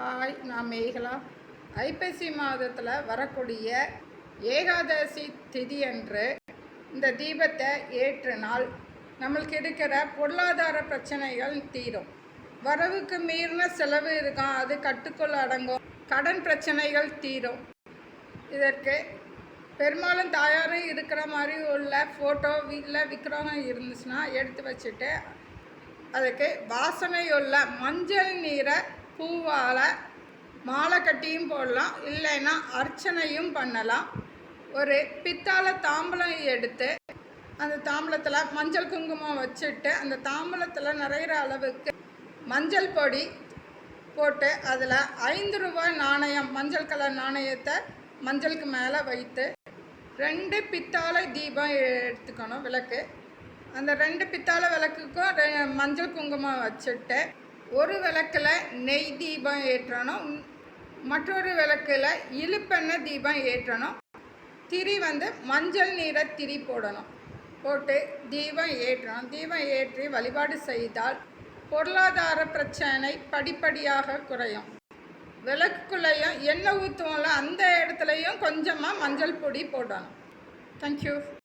Hi நான் மேகலா. ஐப்பசி மாதத்தில் வரக்கூடிய ஏகாதசி திதி அன்று இந்த தீபத்தை ஏற்றினால் நம்மளுக்கு இருக்கிற பொருளாதார பிரச்சனைகள் தீரும். வரவுக்கு மீறின செலவு இருக்கும் அது கட்டுக்குள் அடங்கும். கடன் பிரச்சனைகள் தீரும். இதற்கு பெரும்பாலும் தாயாரும் இருக்கிற மாதிரி உள்ள ஃபோட்டோ வீட்டில் விற்கிறவங்க இருந்துச்சுன்னா எடுத்து வச்சுட்டு அதுக்கு வாசனையுள்ள மஞ்சள் நீரை பூவால் மாலை கட்டியும் போடலாம் இல்லைன்னா அர்ச்சனையும் பண்ணலாம். ஒரு பித்தாளை தாம்பலம் எடுத்து அந்த தாம்பலத்தில் மஞ்சள் குங்குமம் வச்சுட்டு அந்த தாம்பலத்தில் நிறையிற அளவுக்கு மஞ்சள் பொடி போட்டு அதில் ஐந்து ரூபாய் நாணயம் மஞ்சள் கலர் நாணயத்தை மஞ்சளுக்கு மேலே வைத்து ரெண்டு பித்தாளை தீபம் எடுத்துக்கணும் விளக்கு. அந்த ரெண்டு பித்தாளை விளக்குக்கும் மஞ்சள் குங்குமம் வச்சுட்டு ஒரு விளக்கில் நெய் தீபம் ஏற்றணும். மற்றொரு விளக்கில் இழுப்பெண்ணெய் தீபம் ஏற்றணும். திரி வந்து மஞ்சள் நீரை திரி போடணும். போட்டு தீபம் ஏற்றணும். தீபம் ஏற்றி வழிபாடு செய்தால் பொருளாதார பிரச்சனை படிப்படியாக குறையும். விளக்குக்குள்ளேயும் எண்ணெய் ஊற்றுவோம்ல அந்த இடத்துலையும் கொஞ்சமாக மஞ்சள் பொடி போடணும். தேங்க்யூ